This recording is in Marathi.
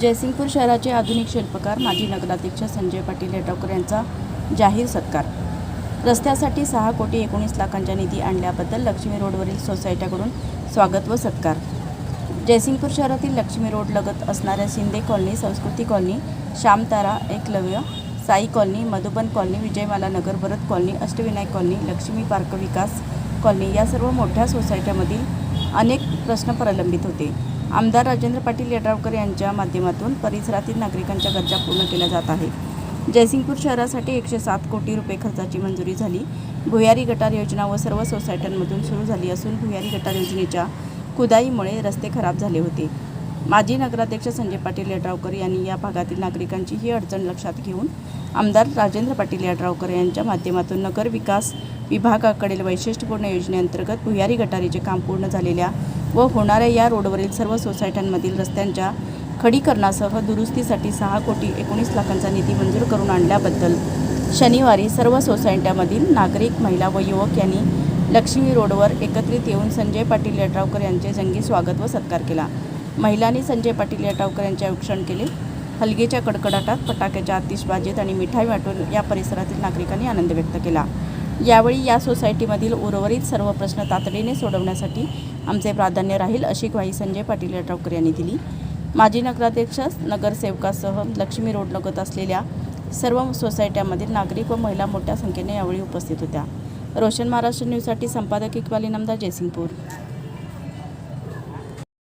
जयसिंगपूर शहराचे आधुनिक शिल्पकार माजी नगराध्यक्ष संजय पाटील येटावकर यांचा जाहीर सत्कार. रस्त्यासाठी सहा कोटी एकोणीस लाखांच्या निधी आणल्याबद्दल लक्ष्मी रोडवरील सोसायट्याकडून स्वागत व सत्कार. जयसिंगपूर शहरातील लक्ष्मी रोड लगत असणाऱ्या Shinde colony Sanskriti colony Shyamtara Eklavya Sai colony Madhuban colony Vijaymala Nagar Bharat colony Ashtavinayak colony Laxmi park Vikas colony या सर्व मोठ्या सोसायट्यामधील अनेक प्रश्न प्रलंबित होते. आमदार राजेंद्र पाटील यड्रावकर यांच्या माध्यमातून परिसरातील नागरिकांच्या गरजा पूर्ण केल्या जात आहे जयसिंगपूर शहरासाठी एकशे सात कोटी रुपये खर्चाची मंजुरी झाली. भुयारी गटार योजना व सर्व सोसायट्यांमधून सुरू झाली असून भुयारी गटार योजनेच्या खुदाईमुळे रस्ते खराब झाले होते. माजी नगराध्यक्ष संजय पाटील यड्रावकर यांनी या भागातील नागरिकांची ही अडचण लक्षात घेऊन आमदार राजेंद्र पाटील यड्रावकर यांच्या माध्यमातून नगर विकास विभागाकडील वैशिष्ट्यपूर्ण योजनेअंतर्गत भुयारी गटारीचे काम पूर्ण झालेल्या व होणाऱ्या या रोडवरील सर्व सोसायट्यांमधील रस्त्यांच्या खडीकरणासह दुरुस्तीसाठी सहा कोटी एकोणीस लाखांचा निधी मंजूर करून आणल्याबद्दल शनिवारी सर्व सोसायट्यामधील नागरिक महिला व युवक यांनी लक्ष्मी रोडवर एकत्रित येऊन संजय पाटील यड्रावकर यांचे जंगी स्वागत व सत्कार केला. महिलांनी संजय पाटील यड्रावकर यांचे औक्षण केले. हलगेच्या कडकडाटात फटाक्याच्या आतिषबाजीत आणि मिठाई वाटून या परिसरातील नागरिकांनी आनंद व्यक्त केला. यावेळी या सोसायटीमधील उर्वरित सर्व प्रश्न तातडीने सोडवण्यासाठी आमचे प्राधान्य राहील अशी ग्वाही संजय पाटील यड्रावकर यांनी दिली. माजी नगराध्यक्ष नगरसेवकासह लक्ष्मी रोड लगत असलेल्या सर्व सोसायट्यामधील नागरिक व महिला मोठ्या संख्येने यावेळी उपस्थित होत्या. रोशन महाराष्ट्र न्यूजसाठी संपादक इक्बाली नमदार जयसिंगपूर.